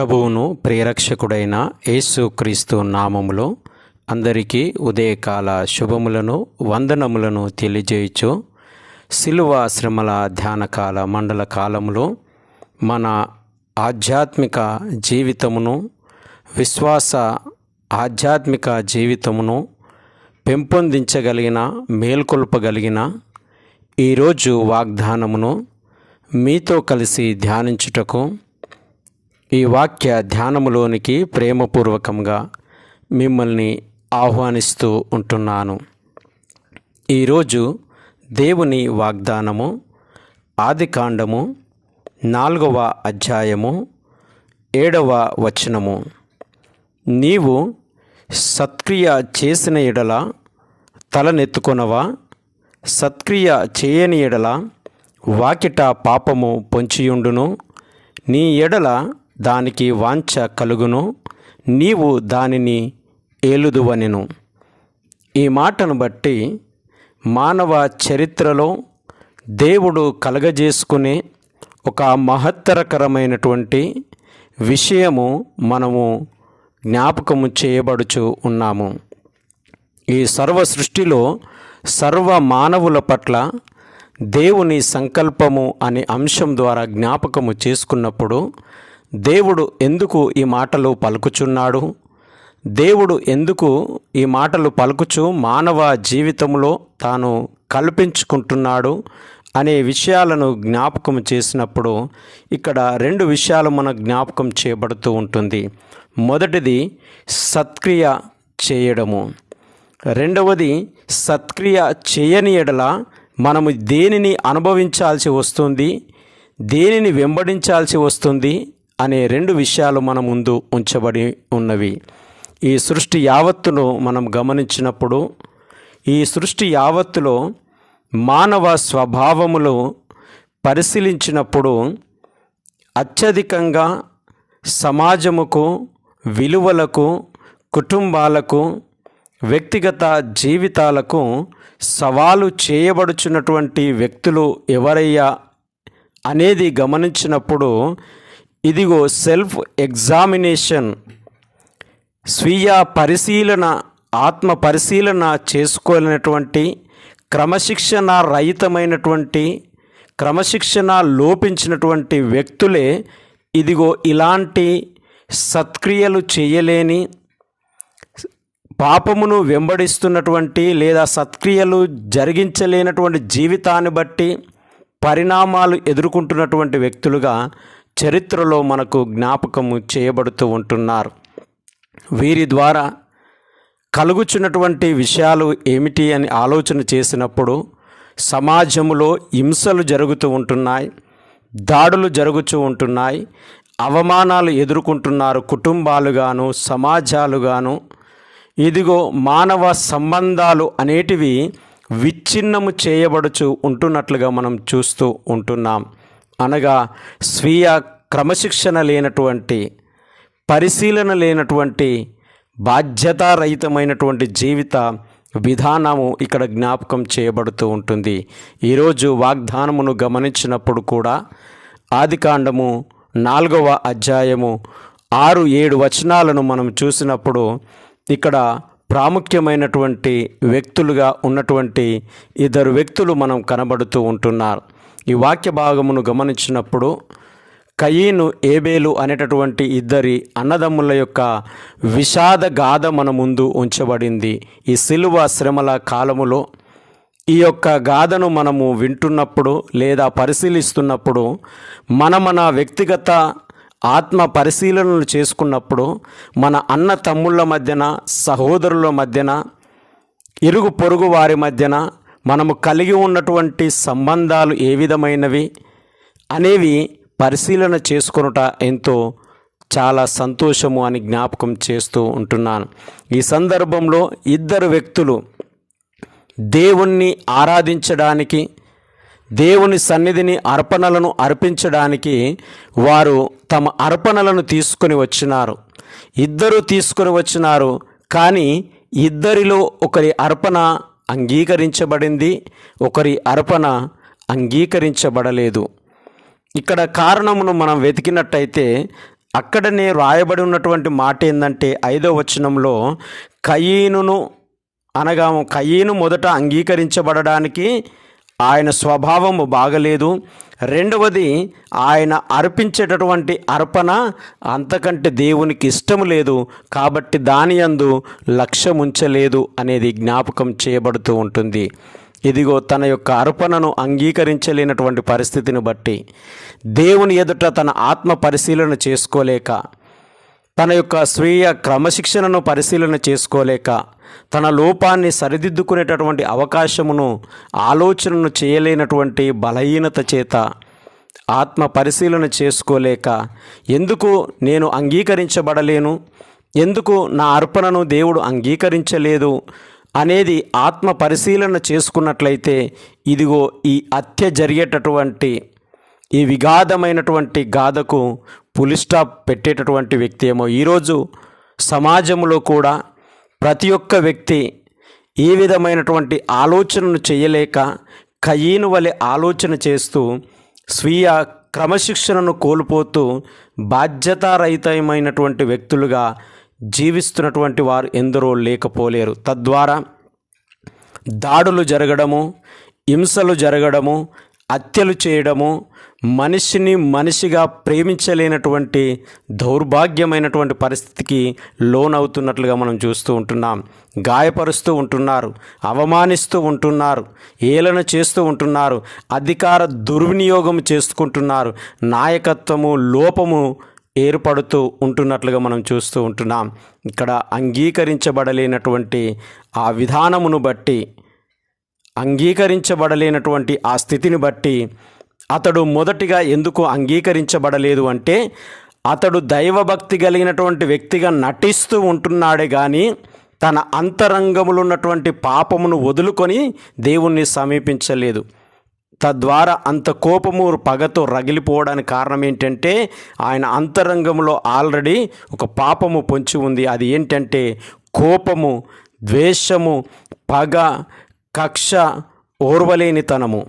ప్రభువును ప్రియరక్షకుడైన యేసుక్రీస్తు నామములో అందరికీ ఉదయకాల శుభములను వందనములను తెలియజేయచ్చు శిలువ శ్రమల ధ్యానకాల మండల కాలములో మన ఆధ్యాత్మిక జీవితమును విశ్వాస ఆధ్యాత్మిక జీవితమును పెంపొందించగలిగిన మేల్కొల్పగలిగిన ఈరోజు వాగ్దానమును మీతో కలిసి ధ్యానించుటకు ఈ వాక్య ధ్యానములోనికి ప్రేమపూర్వకంగా మిమ్మల్ని ఆహ్వానిస్తూ ఉంటున్నాను. ఈరోజు దేవుని వాగ్దానము ఆదికాండము నాలుగవ అధ్యాయము ఏడవ వచనము. నీవు సత్క్రియ చేసిన ఎడల తలనెత్తుకొనవా సత్క్రియ చేయని ఎడల వాకిట పాపము పొంచియుండును? నీ ఎడల దానికి వాంఛ కలుగును నీవు దానిని ఏలుదువనెను. ఈ మాటను బట్టి మానవ చరిత్రలో దేవుడు కలగజేసుకునే ఒక మహత్తరకరమైనటువంటి విషయము మనము జ్ఞాపకము చేయబడుచు ఉన్నాము. ఈ సర్వ సృష్టిలో సర్వ మానవుల పట్ల దేవుని సంకల్పము అనే అంశం ద్వారా జ్ఞాపకము చేసుకున్నప్పుడు దేవుడు ఎందుకు ఈ మాటలు పలుకుచున్నాడు? దేవుడు ఎందుకు ఈ మాటలు పలుకుచు మానవ జీవితంలో తాను కల్పించుకుంటున్నాడు? అనే విషయాలను జ్ఞాపకం చేసినప్పుడు ఇక్కడ రెండు విషయాలు మన జ్ఞాపకం చేయబడుతూ ఉంటుంది. మొదటిది సత్క్రియ చేయడము. రెండవది సత్క్రియ చేయని ఎడల మనము దేనిని అనుభవించాల్సి వస్తుంది? దేనిని వెంబడించాల్సి వస్తుంది? అనే రెండు విషయాలు మన ముందు ఉంచబడి ఉన్నవి. ఈ సృష్టి యావత్తును మనం గమనించినప్పుడు ఈ సృష్టి యావత్తులో మానవ స్వభావములు పరిశీలించినప్పుడు అత్యధికంగా సమాజముకు విలువలకు కుటుంబాలకు వ్యక్తిగత జీవితాలకు సవాలు చేయబడుచున్నటువంటి వ్యక్తులు ఎవరయ్యా అనేది గమనించినప్పుడు ఇదిగో సెల్ఫ్ ఎగ్జామినేషన్. స్వీయ పరిశీలన ఆత్మ పరిశీలన చేసుకోలేనటువంటి క్రమశిక్షణ రహితమైనటువంటి క్రమశిక్షణ లోపించినటువంటి వ్యక్తులే ఇదిగో ఇలాంటి సత్క్రియలు చేయలేని పాపమును వెంబడిస్తున్నటువంటి లేదా సత్క్రియలు జరిగించలేనటువంటి జీవితాన్ని బట్టి పరిణామాలు ఎదుర్కొంటున్నటువంటి వ్యక్తులుగా చరిత్రలో మనకు జ్ఞాపకము చేయబడుతూ ఉంటున్నారు. వీరి ద్వారా కలుగుచున్నటువంటి విషయాలు ఏమిటి అని ఆలోచన చేసినప్పుడు సమాజంలో హింసలు జరుగుతూ ఉంటున్నాయి దాడులు జరుగుతూ ఉంటున్నాయి అవమానాలు ఎదుర్కొంటున్నారు కుటుంబాలుగాను సమాజాలుగాను. ఇదిగో మానవ సంబంధాలు అనేటివి విచ్ఛిన్నము చేయబడుచు ఉంటున్నట్లుగా మనం చూస్తూ ఉంటున్నాం. అనగా స్వీయ క్రమశిక్షణ లేనటువంటి పరిశీలన లేనటువంటి బాధ్యతారహితమైనటువంటి జీవిత విధానము ఇక్కడ జ్ఞాపకం చేయబడుతూ ఉంటుంది. ఈరోజు వాగ్దానమును గమనించినప్పుడు కూడా ఆదికాండము నాలుగవ అధ్యాయము ఆరు ఏడు వచనాలను మనం చూసినప్పుడు ఇక్కడ ప్రాముఖ్యమైనటువంటి వ్యక్తులుగా ఉన్నటువంటి ఇద్దరు వ్యక్తులు మనం కనబడుతూ ఉంటున్నారు. ఈ వాక్య భాగమును గమనించినప్పుడు కయీను ఏబేలు అనేటటువంటి ఇద్దరి అన్నదమ్ముల యొక్క విషాద గాథ మన ముందు ఉంచబడింది. ఈ సిలువ శ్రమల కాలములో ఈ యొక్క గాథను మనము వింటున్నప్పుడు లేదా పరిశీలిస్తున్నప్పుడు మన మన వ్యక్తిగత ఆత్మ పరిశీలనలు చేసుకున్నప్పుడు మన అన్న తమ్ముళ్ళ మధ్యన సహోదరుల మధ్యన ఇరుగు పొరుగు వారి మధ్యన మనము కలిగి ఉన్నటువంటి సంబంధాలు ఏ విధమైనవి అనేవి పరిశీలన చేసుకొనుట ఎంతో చాలా సంతోషము అని జ్ఞాపకం చేస్తూ ఉంటున్నాను. ఈ సందర్భంలో ఇద్దరు వ్యక్తులు దేవుణ్ణి ఆరాధించడానికి దేవుని సన్నిధిని అర్పణలను అర్పించడానికి వారు తమ అర్పణలను తీసుకొని వచ్చినారు. ఇద్దరు తీసుకొని వచ్చినారు కానీ ఇద్దరిలో ఒకరి అర్పణ అంగీకరించబడింది. ఒకరి అర్పణ అంగీకరించబడలేదు. ఇక్కడ కారణమును మనం వెతికినట్టయితే అక్కడనే రాయబడి ఉన్నటువంటి మాట ఏంటంటే ఐదో వచనంలో కయీనును అనగా కయీను మొదట అంగీకరించబడడానికి ఆయన స్వభావము బాగలేదు. రెండవది ఆయన అర్పించేటటువంటి అర్పణ అంతకంటే దేవునికి ఇష్టం లేదు కాబట్టి దాని యందు లక్ష్యం ఉంచలేదు అనేది జ్ఞాపకం చేయబడుతూ ఉంటుంది. ఇదిగో తన యొక్క అర్పణను అంగీకరించలేనటువంటి పరిస్థితిని బట్టి దేవుని ఎదుట తన ఆత్మ పరిశీలన చేసుకోలేక తన యొక్క స్వీయ క్రమశిక్షణను పరిశీలన చేసుకోలేక తన లోపాన్ని సరిదిద్దుకునేటటువంటి అవకాశమును ఆలోచనను చేయలేనటువంటి బలహీనత చేత ఆత్మ పరిశీలన చేసుకోలేక ఎందుకు నేను అంగీకరించబడలేను? ఎందుకు నా అర్పణను దేవుడు అంగీకరించలేదు? అనేది ఆత్మ పరిశీలన చేసుకున్నట్లయితే ఇదిగో ఈ హత్య జరిగేటటువంటి ఈ విగాధమైనటువంటి గాథకు పులిస్టాప్ పెట్టేటటువంటి వ్యక్తి ఏమో ఈరోజు సమాజంలో కూడా ప్రతి ఒక్క వ్యక్తి ఈ విధమైనటువంటి ఆలోచనను చేయలేక కయీను వలె ఆలోచన చేస్తూ స్వీయ క్రమశిక్షణను కోల్పోతూ బాధ్యతారహితమైనటువంటి వ్యక్తులుగా జీవిస్తున్నటువంటి వారు ఎందరో లేకపోలేరు. తద్వారా దాడులు జరగడము హింసలు జరగడము హత్యలు చేయడము మనిషిని మనిషిగా ప్రేమించలేనటువంటి దౌర్భాగ్యమైనటువంటి పరిస్థితికి లోనవుతున్నట్లుగా మనం చూస్తూ ఉంటున్నాం. గాయపరుస్తూ ఉంటున్నారు అవమానిస్తూ ఉంటున్నారు ఏలన చేస్తూ ఉంటున్నారు అధికార దుర్వినియోగం చేసుకుంటున్నారు నాయకత్వము లోపము ఏర్పడుతూ ఉంటున్నట్లుగా మనం చూస్తూ ఉంటున్నాం. ఇక్కడ అంగీకరించబడలేనటువంటి ఆ విధానమును బట్టి అంగీకరించబడలేనటువంటి ఆ స్థితిని బట్టి అతడు మొదటిగా ఎందుకు అంగీకరించబడలేదు అంటే అతడు దైవభక్తి కలిగినటువంటి వ్యక్తిగా నటిస్తూ ఉంటున్నాడే కానీ తన అంతరంగములు ఉన్నటువంటి పాపమును వదులుకొని దేవుణ్ణి సమీపించలేదు. తద్వారా అంత కోపము పగతో రగిలిపోవడానికి కారణం ఏంటంటే ఆయన అంతరంగంలో ఆల్రెడీ ఒక పాపము పొంచి ఉంది. అది ఏంటంటే కోపము ద్వేషము పగ కక్ష ఓర్వలేనితనము.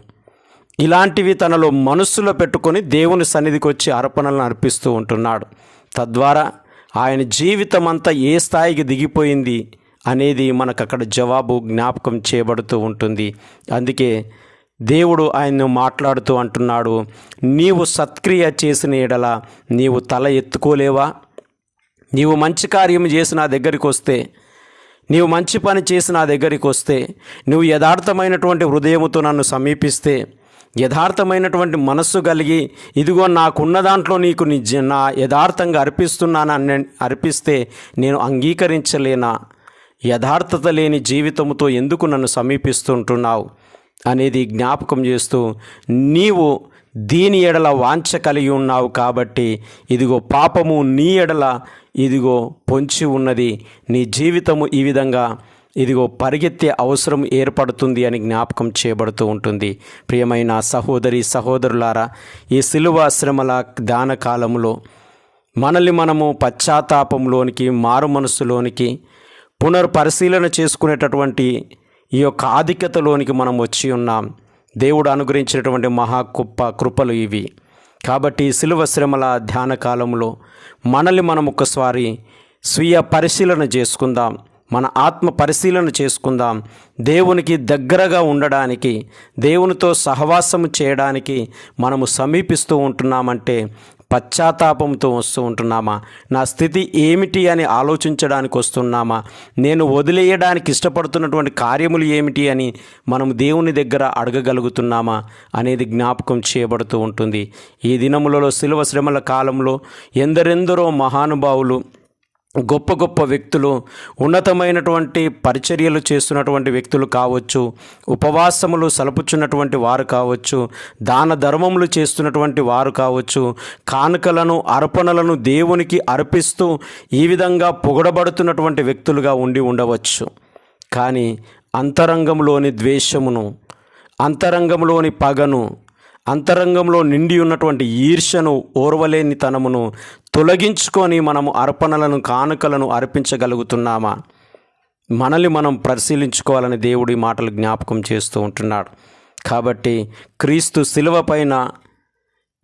ఇలాంటివి తనలో మనస్సులో పెట్టుకొని దేవుని సన్నిధికి వచ్చి అర్పణలను అర్పిస్తూ ఉంటున్నాడు. తద్వారా ఆయన జీవితం అంతా ఏ స్థాయికి దిగిపోయింది అనేది మనకు అక్కడ జవాబు జ్ఞాపకం చేయబడుతూ ఉంటుంది. అందుకే దేవుడు ఆయన్ను మాట్లాడుతూ అంటున్నాడు నీవు సత్క్రియ చేసిన ఎడల నీవు తల ఎత్తుకోలేవా? నీవు మంచి కార్యం చేసి నా దగ్గరికి వస్తే నీవు మంచి పని చేసి నా దగ్గరికి వస్తే నువ్వు యథార్థమైనటువంటి హృదయముతో నన్ను సమీపిస్తే యథార్థమైనటువంటి మనస్సు కలిగి ఇదిగో నాకున్న దాంట్లో నీకు నిజ జ- నా యథార్థంగా అర్పిస్తున్నానని అర్పిస్తే నేను అంగీకరించలేనా? యథార్థత లేని జీవితంతో ఎందుకు నన్ను సమీపిస్తుంటున్నావు? అనేది జ్ఞాపకం చేస్తూ నీవు దీని ఎడల వాంఛ కలిగి ఉన్నావు కాబట్టి ఇదిగో పాపము నీ ఎడల ఇదిగో పొంచి ఉన్నది. నీ జీవితము ఈ విధంగా ఇదిగో పరిగెత్తే అవసరం ఏర్పడుతుంది అని జ్ఞాపకం చేయబడుతూ ఉంటుంది. ప్రియమైన సహోదరి సహోదరులారా ఈ శిలువాశ్రమల దాన కాలంలో మనల్ని మనము పశ్చాత్తాపంలోనికి మారు మనస్సులోనికి పునర్పరిశీలన చేసుకునేటటువంటి ఈ యొక్క ఆధిక్యతలోనికి మనం వచ్చి ఉన్నాం. దేవుడు అనుగ్రహించినటువంటి మహా గొప్ప కృపలు ఇవి. కాబట్టి సిలువ శిలువ శ్రమల ధ్యాన కాలంలో మనల్ని మనం ఒకసారి స్వీయ పరిశీలన చేసుకుందాం. మన ఆత్మ పరిశీలన చేసుకుందాం. దేవునికి దగ్గరగా ఉండడానికి దేవునితో సహవాసము చేయడానికి మనము సమీపిస్తూ ఉంటున్నామంటే పశ్చాత్తాపంతో వస్తూ ఉంటున్నామా? నా స్థితి ఏమిటి అని ఆలోచించడానికి వస్తున్నామా? నేను వదిలేయడానికి ఇష్టపడుతున్నటువంటి కార్యములు ఏమిటి అని మనం దేవుని దగ్గర అడగగలుగుతున్నామా? అనేది జ్ఞాపకం చేయబడుతూ ఉంటుంది. ఈ దినములలో శిలువ శ్రమల కాలంలో ఎందరెందరో మహానుభావులు గొప్ప గొప్ప వ్యక్తులు ఉన్నతమైనటువంటి పరిచర్యలు చేస్తున్నటువంటి వ్యక్తులు కావచ్చు ఉపవాసములు సలుపుచున్నటువంటి వారు కావచ్చు దాన ధర్మములు చేస్తున్నటువంటి వారు కావచ్చు కానుకలను అర్పణలను దేవునికి అర్పిస్తూ ఈ విధంగా పొగడబడుతున్నటువంటి వ్యక్తులుగా ఉండి ఉండవచ్చు. కానీ అంతరంగంలోని ద్వేషమును అంతరంగంలోని పగను అంతరంగంలో నిండి ఉన్నటువంటి ఈర్ష్యను ఓర్వలేనితనమును తొలగించుకొని మనము అర్పణలను కానుకలను అర్పించగలుగుతున్నామా? మనల్ని మనం పరిశీలించుకోవాలని దేవుడి మాటలు జ్ఞాపకం చేస్తూ ఉంటున్నాడు. కాబట్టి క్రీస్తు శిలువ పైన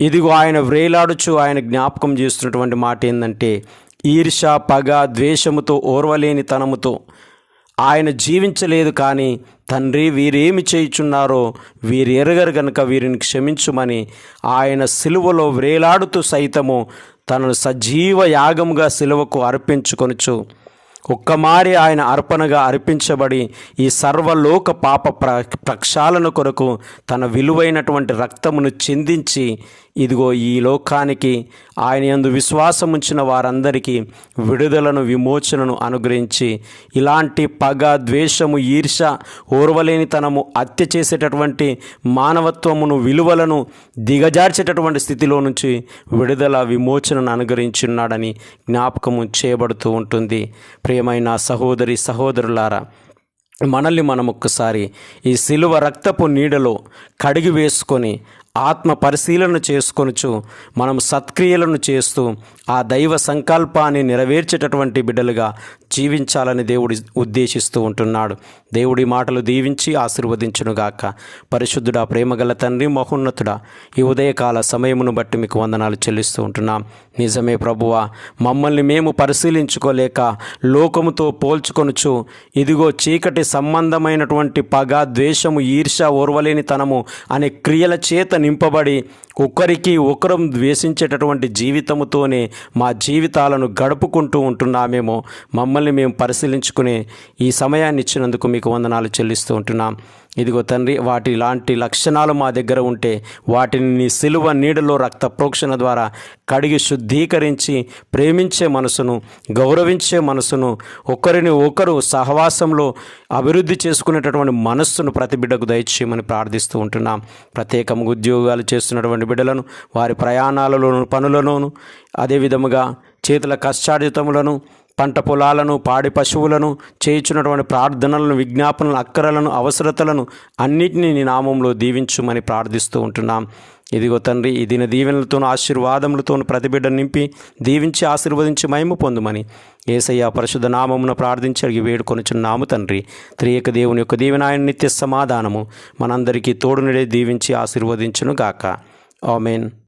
ఇదిగో ఆయన వ్రేలాడుచు ఆయన జ్ఞాపకం చేస్తున్నటువంటి మాట ఏంటంటే ఈర్ష పగ ద్వేషముతో ఓర్వలేని తనముతో ఆయన జీవించలేదు కానీ తండ్రి వీరేమి చేయుచున్నారో వీరు ఎరగరు గనుక వీరిని క్షమించుమని ఆయన సిలువలో వ్రేలాడుతూ సైతము తనను సజీవ యాగముగా సిలువకు అర్పించుకొనుచు. ఒక్కమారి ఆయన అర్పణగా అర్పించబడి ఈ సర్వలోక పాప ప్ర ప్రక్షాళన కొరకు తన విలువైనటువంటి రక్తమును చిందించి ఇదిగో ఈ లోకానికి ఆయన యందు విశ్వాసముంచిన వారందరికీ విడుదలను విమోచనను అనుగ్రహించి ఇలాంటి పగ ద్వేషము ఈర్ష ఓర్వలేనితనము హత్య చేసేటటువంటి మానవత్వమును విలువలను దిగజార్చేటటువంటి స్థితిలో నుంచి విడుదల విమోచనను అనుగ్రహించున్నాడని జ్ఞాపకము చేయబడుతూ ఉంటుంది. ప్రియమైన సహోదరి సహోదరులారా మనల్ని మనం ఒక్కసారి ఈ సిలువ రక్తపు నీడలో కడిగి వేసుకొని ఆత్మ పరిశీలన చేసుకొనుచు మనం సత్క్రియలను చేస్తూ ఆ దైవ సంకల్పాన్ని నెరవేర్చేటటువంటి బిడ్డలుగా జీవించాలని దేవుడి ఉద్దేశిస్తూ ఉంటున్నాడు. దేవుడి మాటలు దీవించి ఆశీర్వదించునుగాక. పరిశుద్ధుడా ప్రేమగల తండ్రి మహోన్నతుడా ఈ ఉదయకాల సమయమును బట్టి మీకు వందనాలు చెల్లిస్తూ ఉంటున్నాం. నిజమే ప్రభువా మమ్మల్ని మేము పరిశీలించుకోలేక లోకముతో పోల్చుకొనుచు ఇదిగో చీకటి సంబంధమైనటువంటి పగ ద్వేషము ఈర్ష ఓర్వలేనితనము అనే క్రియల చేత నింపబడి ఒకరికి ఒకరం ద్వేషించేటటువంటి జీవితముతోనే మా జీవితాలను గడుపుకుంటూ ఉంటున్నామేమో మమ్మల్ని మేము పరిశీలించుకునే ఈ సమయాన్ని ఇచ్చినందుకు మీకు వందనాలు చెల్లిస్తూ ఉంటున్నాం. ఇదిగో తండ్రి వాటి లాంటి లక్షణాలు మా దగ్గర ఉంటే వాటిని నీ సిలువ నీడలో రక్త ప్రోక్షణ ద్వారా కడిగి శుద్ధీకరించి ప్రేమించే మనసును గౌరవించే మనసును ఒకరిని ఒకరు సహవాసంలో అభివృద్ధి చేసుకునేటటువంటి మనస్సును ప్రతి బిడ్డకు దయచేయమని ప్రార్థిస్తూ ఉంటున్నాం. ప్రత్యేకంగా ఉద్యోగాలు చేస్తున్నటువంటి బిడ్డలను వారి ప్రయాణాలలోను పనులలోను అదేవిధముగా చేతుల కష్టార్జితములను పంట పొలాలను పాడి పశువులను చేయించున్నటువంటి ప్రార్థనలను విజ్ఞాపనలను అక్కరలను అవసరతలను అన్నిటినీ నీ నామంలో దీవించుమని ప్రార్థిస్తూ ఉంటున్నాం. ఇదిగో తండ్రి ఈ దిన దీవెనలతోనూ ఆశీర్వాదములతోనూ ప్రతిబిడ్డ నింపి దీవించి ఆశీర్వదించి మహిమ పొందుమని ఏసయ్య పరిశుద్ధ నామమున ప్రార్థించి అడిగి వేడుకొనుచున్నాము తండ్రి. త్రియక దేవుని యొక్క దీవెనాయన నిత్య సమాధానము మనందరికీ తోడునిడే దీవించి ఆశీర్వదించును గాక ఆమెన్.